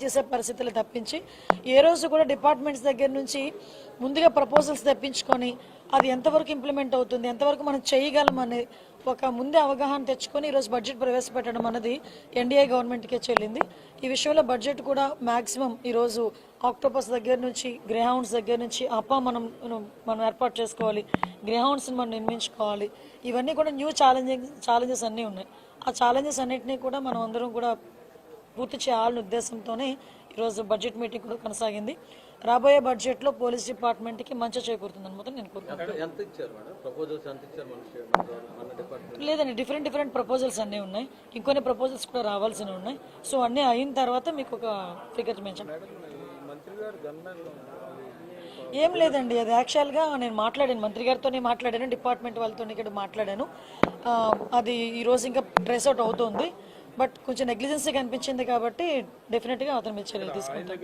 చేసే పరిస్థితులు తప్పించి ఏ రోజు కూడా డిపార్ట్మెంట్స్ దగ్గర నుంచి ముందుగా ప్రపోజల్స్ తెప్పించుకొని అది ఎంతవరకు ఇంప్లిమెంట్ అవుతుంది ఎంతవరకు మనం చేయగలం అనే ఒక ముందే అవగాహన తెచ్చుకొని ఈరోజు బడ్జెట్ ప్రవేశపెట్టడం అన్నది ఎన్డీఏ గవర్నమెంట్కే చెల్లింది. ఈ విషయంలో బడ్జెట్ కూడా మ్యాక్సిమం ఈరోజు ఆక్టోపస్ దగ్గర నుంచి గ్రేహౌండ్స్ దగ్గర నుంచి అప్ప మనం మనం ఏర్పాటు చేసుకోవాలి గ్రేహౌండ్స్ని మనం నిర్మించుకోవాలి. ఇవన్నీ కూడా న్యూ ఛాలెంజింగ్ ఛాలెంజెస్ అన్నీ ఉన్నాయి. ఆ ఛాలెంజెస్ అన్నింటినీ కూడా మనం అందరం కూడా పూర్తి చేయాలనే ఉద్దేశంతోనే ఈరోజు బడ్జెట్ మీటింగ్ కూడా కొనసాగింది. రాబోయే బడ్జెట్లో పోలీస్ డిపార్ట్మెంట్కి మంచి చేకూరుతుందని మాత్రం నేను కోరుకుంటున్నాను. డిపార్ట్మెంట్? లేదండి డిఫరెంట్ డిఫరెంట్ ప్రపోజల్స్ అన్నీ ఉన్నాయి. ఇంకొన్ని ప్రపోజల్స్ కూడా రావాల్సి ఉన్నాయి. సో అన్నీ అయిన తర్వాత మీకు ఒక ఫిగర్ మెన్షన్ ఏం లేదండి అది యాక్చువల్గా నేను మాట్లాడాను. మంత్రి గారితోనే మాట్లాడాను డిపార్ట్మెంట్ వాళ్ళతో ఇక్కడ మాట్లాడాను. అది ఈరోజు ఇంకా ట్రేస్ అవుట్ అవుతుంది. బట్ కొంచెం నెగ్లిజెన్సీ కనిపించింది కాబట్టి డెఫినెట్గా అతని మీద చర్యలు తీసుకుంటాం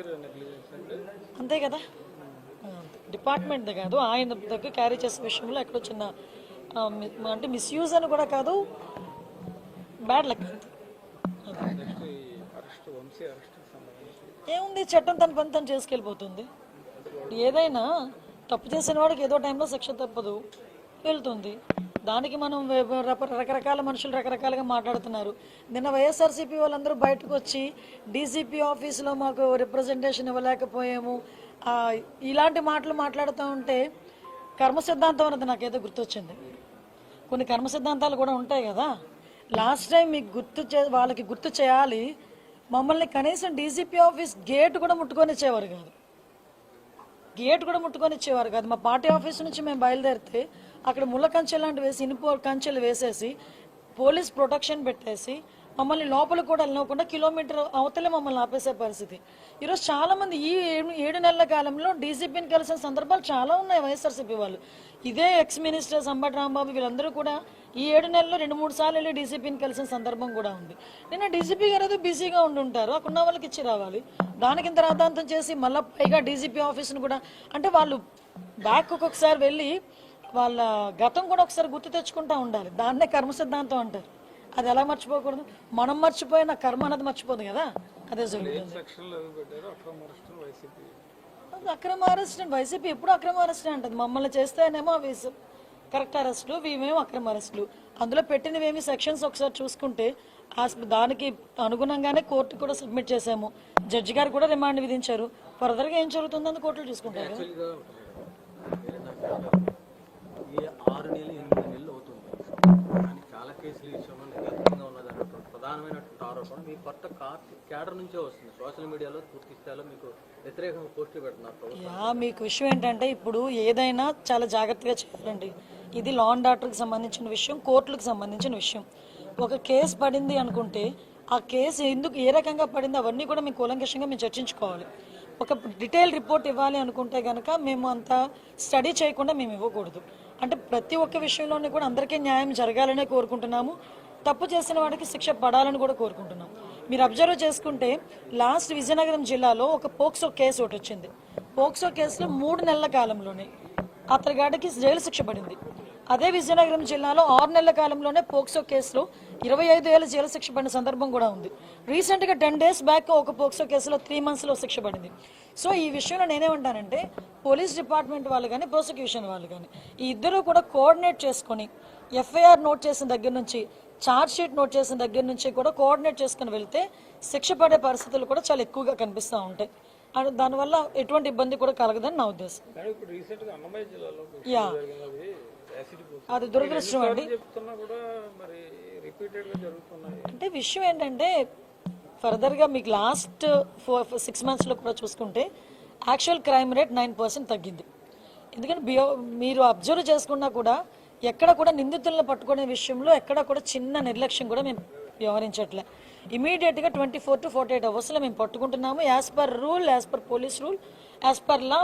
అంతే కదా? డిపార్ట్మెంట్ కాదు ఆయన దగ్గర క్యారీ చేసే విషయంలో ఎక్కడో చిన్న అంటే మిస్యూజ్ అని కూడా కాదు బ్యాడ్ లక్ ఏముంది చట్టం తన పని తను చేసుకెళ్ళిపోతుంది. ఏదైనా తప్పు చేసిన వాడికి ఏదో టైంలో శిక్ష తప్పదు వెళ్తుంది. దానికి మనం రకరకాల మనుషులు రకరకాలుగా మాట్లాడుతున్నారు. నిన్న వైఎస్ఆర్సీపీ వాళ్ళందరూ బయటకు వచ్చి డీసీపీ ఆఫీసులో మాకు రిప్రజెంటేషన్ ఇవ్వలేకపోయాము. ఇలాంటి మాటలు మాట్లాడుతూ ఉంటే కర్మ సిద్ధాంతం అన్నది నాకేదో గుర్తొచ్చింది. కొన్ని కర్మ సిద్ధాంతాలు కూడా ఉంటాయి కదా. లాస్ట్ టైం మీకు గుర్తు చే వాళ్ళకి గుర్తు చేయాలి మమ్మల్ని కనీసం డీసీపీ ఆఫీస్ గేట్ కూడా ముట్టుకొని ఇచ్చేవారు కాదు. గేట్ కూడా ముట్టుకొని ఇచ్చేవారు కాదు. మా పార్టీ ఆఫీస్ నుంచి మేము బయలుదేరితే అక్కడ ముళ్ళ కంచె లాంటివి వేసి ఇనుప కంచెలు వేసేసి పోలీస్ ప్రొటెక్షన్ పెట్టేసి మమ్మల్ని లోపల కూడా వెళ్ళకుండా కిలోమీటర్ అవతలే మమ్మల్ని ఆపేసే పరిస్థితి. ఈరోజు చాలామంది ఈ ఏడు- ఏడు నెలల కాలంలో డీసీపీని కలిసిన సందర్భాలు చాలా ఉన్నాయి వైఎస్ఆర్సీపీ వాళ్ళు. ఇదే ఎక్స్ మినిస్టర్ సంబట్ రాంబాబు వీళ్ళందరూ కూడా ఈ ఏడు నెలల్లో రెండు మూడు సార్లు వెళ్ళి డీసీపీని కలిసిన సందర్భం కూడా ఉంది. నిన్న డీసీపీ గారు ఏదో బిజీగా ఉండి ఉంటారు. అక్కడ ఉన్న వాళ్ళకి ఇచ్చి రావాలి. దానికి ఇంత రాద్ధాంతం చేసి మళ్ళీ పైగా డీసీపీ ఆఫీస్ను కూడా అంటే వాళ్ళు బ్యాక్ ఒక్కొక్కసారి వెళ్ళి వాళ్ళ గతం కూడా ఒకసారి గుర్తు తెచ్చుకుంటా ఉండాలి. దాన్నే కర్మ సిద్ధాంతం అంటారు. అది ఎలా మర్చిపోకూడదు? మనం మర్చిపోయిన కర్మ అన్నది మర్చిపోదు కదా? అదే జరుగుతుంది. అక్రమ అరెస్ట్ అండి. వైసీపీ ఎప్పుడు అక్రమ అరెస్ట్ అంటది. మమ్మల్ని చేస్తేనేమో అవి కరెక్ట్ అరెస్టులు ఇవేమో అక్రమ అరెస్టులు. అందులో పెట్టినవేమి సెక్షన్స్ ఒకసారి చూసుకుంటే దానికి అనుగుణంగానే కోర్టు కూడా సబ్మిట్ చేశాము. జడ్జి గారు కూడా రిమాండ్ విధించారు. ఫర్దర్గా ఏం జరుగుతుందని కోర్టులు చూసుకుంటారు యాక్చువల్గా ఈ ఆరు నెలలు ఎనిమిది నెలలు అవుతుంది కానీ చాలా కేసులు ఈ విషయంలో నిర్లక్ష్యంగా ఉన్నది అన్నటువంటి ప్రధానమైనటువంటి ఆరోపణ మీ కొత్త క్యాడర్ నుంచే వస్తుంది. సోషల్ మీడియాలో పూర్తి స్థాయిలో మీకు వ్యతిరేకంగా పోస్టులు పెడుతున్నారు మీకు విషయం ఏంటంటే ఇప్పుడు ఏదైనా చాలా జాగ్రత్తగా చేయాలండి. ఇది లా అండ్ ఆర్డర్కి సంబంధించిన విషయం కోర్టులకు సంబంధించిన విషయం. ఒక కేసు పడింది అనుకుంటే ఆ కేసు ఎందుకు ఏ రకంగా పడింది అవన్నీ కూడా మేము కూలంకషంగా మేము చర్చించుకోవాలి. ఒక డీటెయిల్ రిపోర్ట్ ఇవ్వాలి అనుకుంటే కనుక మేము అంత స్టడీ చేయకుండా మేము ఇవ్వకూడదు. అంటే ప్రతి ఒక్క విషయంలోనే కూడా అందరికీ న్యాయం జరగాలనే కోరుకుంటున్నాము. తప్పు చేసిన వాడికి శిక్ష పడాలని కూడా కోరుకుంటున్నాం. మీరు అబ్జర్వ్ చేసుకుంటే లాస్ట్ విజయనగరం జిల్లాలో ఒక పోక్సో కేసు ఒకటి వచ్చింది. పోక్సో కేసులో మూడు నెలల కాలంలోనే అతడిగాడికి జైలు శిక్ష పడింది. అదే విజయనగరం జిల్లాలో ఆరు నెలల కాలంలోనే పోక్సో కేసులో ఇరవై ఐదు ఏళ్ళ జైలు శిక్ష పడిన సందర్భం కూడా ఉంది. రీసెంట్గా టెన్ డేస్ బ్యాక్ ఒక పోక్సో కేసులో త్రీ మంత్స్లో శిక్ష పడింది. సో ఈ విషయంలో నేనేమంటానంటే పోలీస్ డిపార్ట్మెంట్ వాళ్ళు కానీ ప్రాసిక్యూషన్ వాళ్ళు కానీ ఈ ఇద్దరు కూడా కోఆర్డినేట్ చేసుకొని ఎఫ్ఐఆర్ నోట్ చేసిన దగ్గర నుంచి ఛార్జ్ షీట్ నోట్ చేసిన దగ్గర నుంచి కూడా కోఆర్డినేట్ చేసుకుని వెళ్తే శిక్ష పడే పరిస్థితులు కూడా చాలా ఎక్కువగా కనిపిస్తూ ఉంటాయి. అండ్ దానివల్ల ఎటువంటి ఇబ్బంది కూడా కలగదని నా ఉద్దేశం. యా. అది దురదృష్టం అండి. అంటే విషయం ఏంటంటే ఫర్దర్గా మీకు లాస్ట్ ఫోర్ సిక్స్ మంత్స్లో కూడా చూసుకుంటే actual crime rate nine percent తగ్గింది. ఎందుకంటే బియో మీరు అబ్జర్వ్ చేసుకున్నా కూడా ఎక్కడ కూడా నిందితులను పట్టుకునే విషయంలో ఎక్కడ కూడా చిన్న నిర్లక్ష్యం కూడా మేము వ్యవహరించట్లే. ఇమీడియట్గా twenty four to forty eight అవర్స్లో మేము పట్టుకుంటున్నాము. As per rule as per police rule as per law